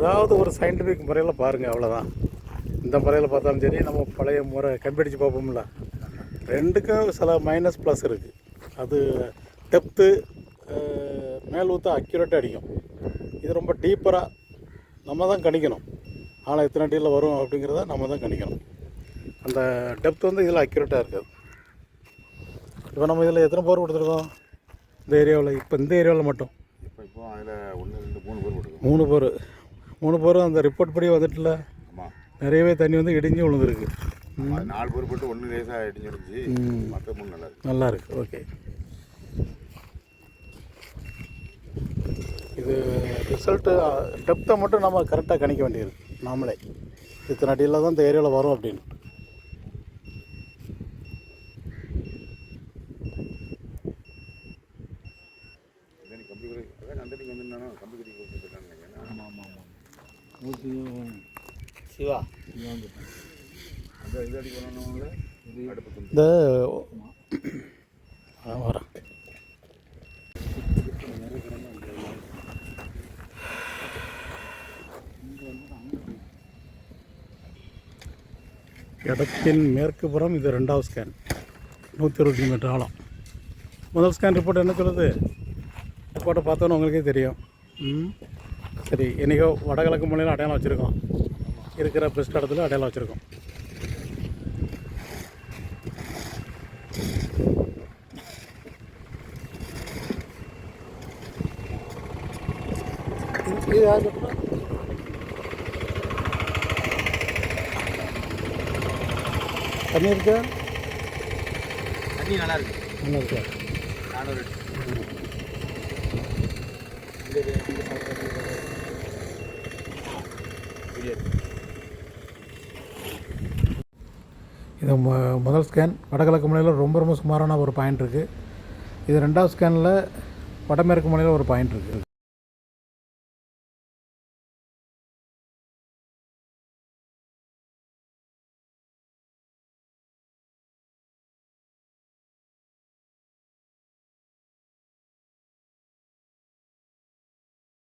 ஏதாவது ஒரு சயின்டிஃபிக் முறையில் பாருங்கள் அவ்வளோதான் இந்த முறையில் பார்த்தாலும் சரி நம்ம பழைய முறை கம்பெடிச்சு பார்ப்போம்ல. ரெண்டுக்கும் சில மைனஸ் ப்ளஸ் இருக்குது அது டெப்த்து மேல் ஊற்ற அக்யூரேட்டாக அடிக்கும். இது ரொம்ப டீப்பராக நம்ம தான் கணிக்கணும். ஆனால் எத்தனை அடியில் வரும் அப்படிங்கிறத நம்ம தான் கணிக்கணும். அந்த டெப்த் வந்து இதில் அக்யூரேட்டாக இருக்காது. இப்போ நம்ம இதில் எத்தனை போர் கொடுத்துருக்கோம்? இந்த ஏரியாவில் இப்போ இந்த ஏரியாவில் மட்டும். இப்போ இப்போ அதில் ஒன்று ரெண்டு மூணு பேர் மூணு போர் மூணு போரும் அந்த ரிப்போர்ட் படி வந்துட்டுல. ஆமாம் நிறையவே தண்ணி வந்து இடிஞ்சு விழுந்துருக்கு. நாலு பேர் போட்டு ஒன்று லேசாக இடிஞ்சிருந்துச்சு. ம். மற்ற மூணு நல்லா இருக்கு. நல்லா இருக்கு. ஓகே. இது ரிசல்ட்டு டெப்த்தை மட்டும் நம்ம கரெக்டாக கணிக்க வேண்டியிருக்கு நாமளே. இத்தனை அடியில் தான் இந்த ஏரியாவில் வரும் அப்படின்னு. சிவா. இந்த வரேன் இடத்தின் மேற்கு புறம் இது ரெண்டாவது ஸ்கேன் நூற்றி இருபத்தி மீட்டர் ஆழம். முதல் ஸ்கேன் ரிப்போர்ட் என்ன சொல்லுது? ரிப்போர்ட்டை பார்த்தோன்னு உங்களுக்கே தெரியும். ம்? சரி என்றைக்கோ வடகிழக்கு மூலையில் அடையாளம் வச்சுருக்கோம். இருக்கிற பெஸ்ட் இடத்துல அடையாளம் வச்சுருக்கோம். இது யார்? தண்ணி இருக்கா? தண்ணி நல்லா இருக்கு. நல்லா இருக்கா? நானூறு இது முதல் ஸ்கேன் வடகிழக்கு முனையில் ரொம்ப ரொம்ப சுமாரான ஒரு பாயிண்ட் இருக்குது இது ரெண்டாவது ஸ்கேனில் வடமேற்கு முனையில் ஒரு பாயிண்ட் இருக்குது